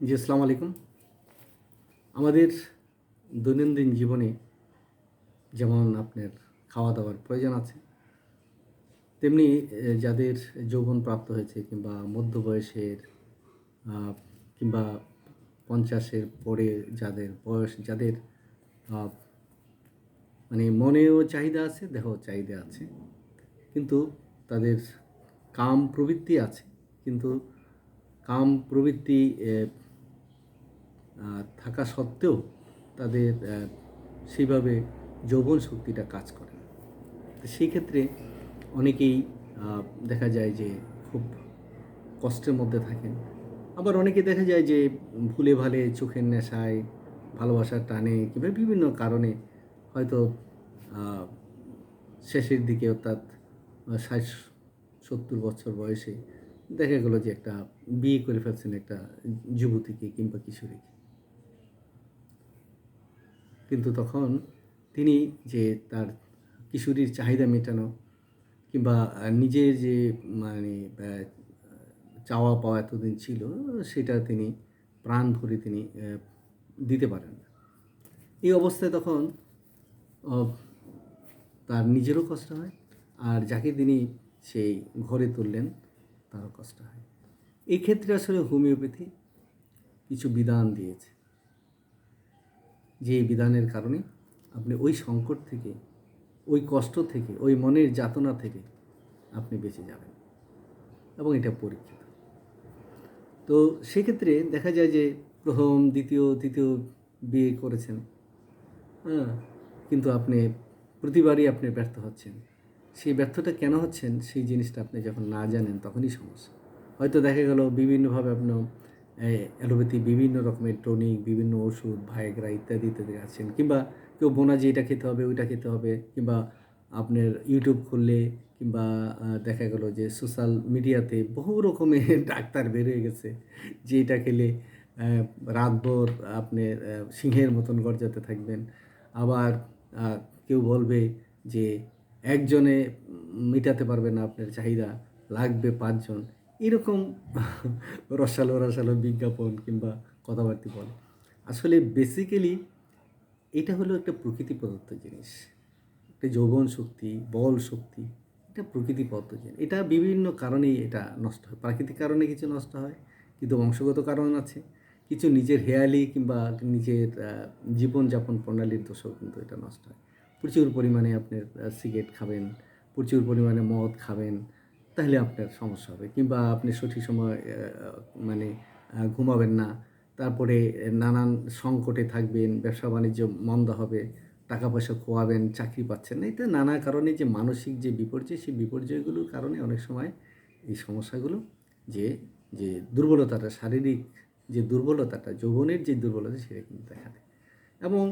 জি, আসসালামু আলাইকুম। আমাদের দৈনন্দিন জীবনে যেমন আপনার খাওয়া দাওয়ার প্রয়োজন আছে, তেমনি যাদের যৌবন প্রাপ্ত হয়েছে কিংবা মধ্য বয়সের কিংবা পঞ্চাশের পরে যাদের বয়স, যাদের মানে মনেও চাহিদা আছে, দেহও চাহিদা আছে, কিন্তু তাদের কাম প্রবৃত্তি আছে, কিন্তু কাম প্রবৃত্তি থাকা সত্ত্বেও তাদের সেইভাবে যৌবন শক্তিটা কাজ করে না। তো সেই ক্ষেত্রে অনেকেই দেখা যায় যে খুব কষ্টের মধ্যে থাকেন। আবার অনেকে দেখা যায় যে ভুলে ভালে চোখের নেশায় ভালোবাসার টানে কিংবা বিভিন্ন কারণে হয়তো শেষের দিকে অর্থাৎ ষাট সত্তর বছর বয়সে দেখা গেলো যে একটা বিয়ে করে ফেলছেন একটা যুবতীকে কিংবা কিশোরীকে। কিন্তু তখন তিনি যে তার কিশোরীর চাহিদা মেটানো কিংবা নিজের যে মানে চাওয়া পাওয়া এতদিন ছিল, সেটা তিনি প্রাণ ভরে তিনি দিতে পারেন না। এই অবস্থায় তখন তার নিজেরও কষ্ট হয় আর যাকে তিনি সেই ঘরে তুললেন, তারও কষ্ট হয়। এই ক্ষেত্রে আসলে হোমিওপ্যাথি কিছু বিধান দিয়েছে। যে এই বিধানের কারণে আপনি ওই সংকট থেকে, ওই কষ্ট থেকে, ওই মনের যাতনা থেকে আপনি বেঁচে যাবেন এবং এটা পরীক্ষিত। তো সেক্ষেত্রে দেখা যায় যে প্রথম, দ্বিতীয়, তৃতীয় বিয়ে করেছেন হ্যাঁ কিন্তু আপনি প্রতিবারই আপনি ব্যর্থ হচ্ছেন। সেই ব্যর্থটা কেন হচ্ছেন? সেই জিনিসটা আপনি যখন না জানেন তখনই সমস্যা। হয়তো দেখা গেল বিভিন্নভাবে আপনি অ্যালোপ্যাথি, বিভিন্ন রকমের টনিক, বিভিন্ন ওষুধ ভাইগ্রা ইত্যাদি ইত্যাদি আছেন কিংবা কেউ বোনা যে এটা খেতে হবে, ওইটা খেতে হবে, কিংবা আপনার ইউটিউব খুললে, কিংবা দেখা গেল যে সোশ্যাল মিডিয়াতে বহু রকমের ডাক্তার বেরিয়ে গেছে, যে এটা খেলে রাতভর আপনি সিংহের মতন গর্জাতে থাকবেন। আবার কেউ বলবে যে একজনে মেটাতে পারবে না আপনার চাহিদা, লাগবে পাঁচজন। এরকম রসালো রসালো বিজ্ঞাপন কিংবা কথাবার্তি বলে। আসলে বেসিক্যালি এটা হলো একটা প্রকৃতি প্রদত্ত জিনিস। একটা যৌবন শক্তি, বল শক্তি, এটা প্রকৃতি প্রদত্ত জিনিস। এটা বিভিন্ন কারণেই এটা নষ্ট হয়। প্রাকৃতিক কারণে কিছু নষ্ট হয়, কিন্তু বংশগত কারণ আছে। কিছু নিজের হেয়ালি কিংবা নিজের জীবনযাপন প্রণালীর দোষও কিন্তু এটা নষ্ট হয়। প্রচুর পরিমাণে আপনার সিগারেট খাবেন, প্রচুর পরিমাণে মদ খাবেন তাহলে আপনার সমস্যা হবে। কিংবা আপনি সঠিক সময় মানে ঘুমাবেন না, তারপরে নানান সংকটে থাকবেন, ব্যবসা বাণিজ্য মন্দ হবে, টাকা পয়সা খোয়াবেন, চাকরি পাচ্ছেন না এটা নানা কারণে যে মানসিক যে বিপর্যয়, সেই বিপর্যয়গুলোর কারণে অনেক সময় এই সমস্যাগুলো যে যে দুর্বলতাটা, শারীরিক যে দুর্বলতাটা, যৌবনের যে দুর্বলতা, সেটা কিন্তু দেখা দেয়। এবং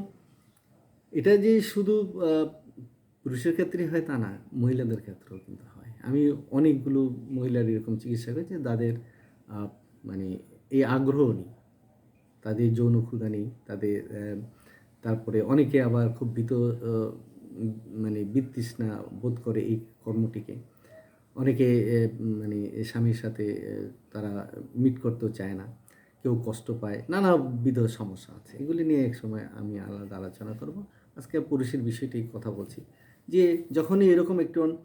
এটা যে শুধু পুরুষের ক্ষেত্রে হয় তা না, মহিলাদের ক্ষেত্রেও কিন্তু হয়। আমি অনেকগুলো মহিলার এরকম চিকিৎসা করেছি তাদের মানে এই আগ্রহ নেই। তাদের যৌন ক্ষুধা নেই তাদের তারপরে অনেকে আবার খুব উম, মানে বিতৃষ্ণা বোধ করে এই কর্মটিকে। অনেকে মানে স্বামীর সাথে তারা মিট করতেও চায় না কেউ কষ্ট পায় নানাবিধ সমস্যা আছে। এগুলি নিয়ে এক সময় আমি আলাদা আলোচনা করব। আজকে পুরুষের বিষয়টি কথা বলছি যে যখনই এরকম একটু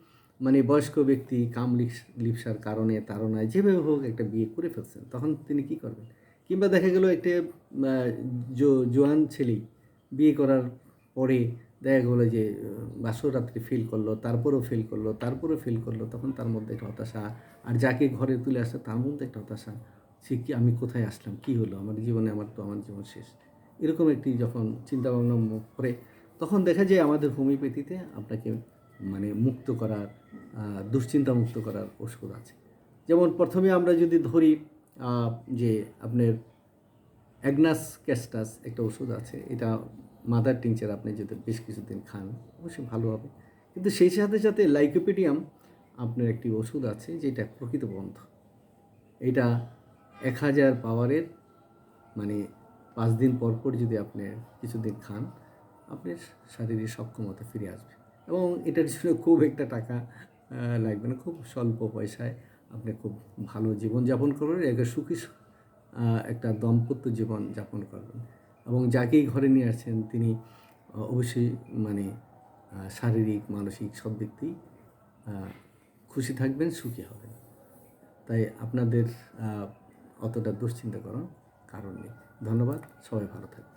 মানে বয়স্ক ব্যক্তি কাম লিপস- লিপসার কারণে তাড়নায় যেভাবে হোক একটা বিয়ে করে ফেলছেন তখন তিনি কি করবেন? কিংবা দেখা গেল একটা জোয়ান ছেলেই বিয়ে করার পরে দেখা গেলো যে আহ, বাসর রাত্রি ফিল করল তারপরেও ফিল করল তারপরেও ফিল করল তখন তার মধ্যে একটা হতাশা। আর যাকে ঘরে তুলে আসে তার মধ্যে একটা হতাশা সে কি আমি কোথায় আসলাম? কি হলো? আমার জীবনে আমার তো আমার জীবন শেষ। এরকম একটি যখন চিন্তা ভাবনা করে তখন দেখা যায় আমাদের হোমিওপ্যাথিতে আপনাকে মানে মুক্ত করার দুশ্চিন্তা মুক্ত করার ওষুধ আছে। যেমন প্রথমে আমরা যদি ধরি যে আপনার অ্যাগনাস ক্যাস্টাস একটা ওষুধ আছে, এটা মাদার টিংচার আপনি যদি বেশ কিছুদিন খান, অবশ্যই ভালো হবে। কিন্তু সেই সাথে সাথে লাইকোপিডিয়াম আপনার একটি ওষুধ আছে, যেটা প্রকৃত বন্ধ এটা এক হাজার পাওয়ারের মানে পাঁচ দিন পর পর যদি আপনি কিছুদিন খান, আপনার শারীরিক সক্ষমতা ফিরে আসবে। এবং এটার জন্য খুব একটা টাকা লাগবে না। খুব স্বল্প পয়সায় আপনি খুব ভালো জীবনযাপন করবেন, একটা সুখী একটা দম্পত্য জীবন যাপন করবেন। এবং যাকেই ঘরে নিয়ে আসছেন, তিনি অবশ্যই মানে শারীরিক, মানসিক সব দিক দিয়েই খুশি থাকবেন, সুখী হবেন। তাই আপনাদের অতটা দুশ্চিন্তা করার কারণ নেই। ধন্যবাদ, সবাই ভালো থাকবেন।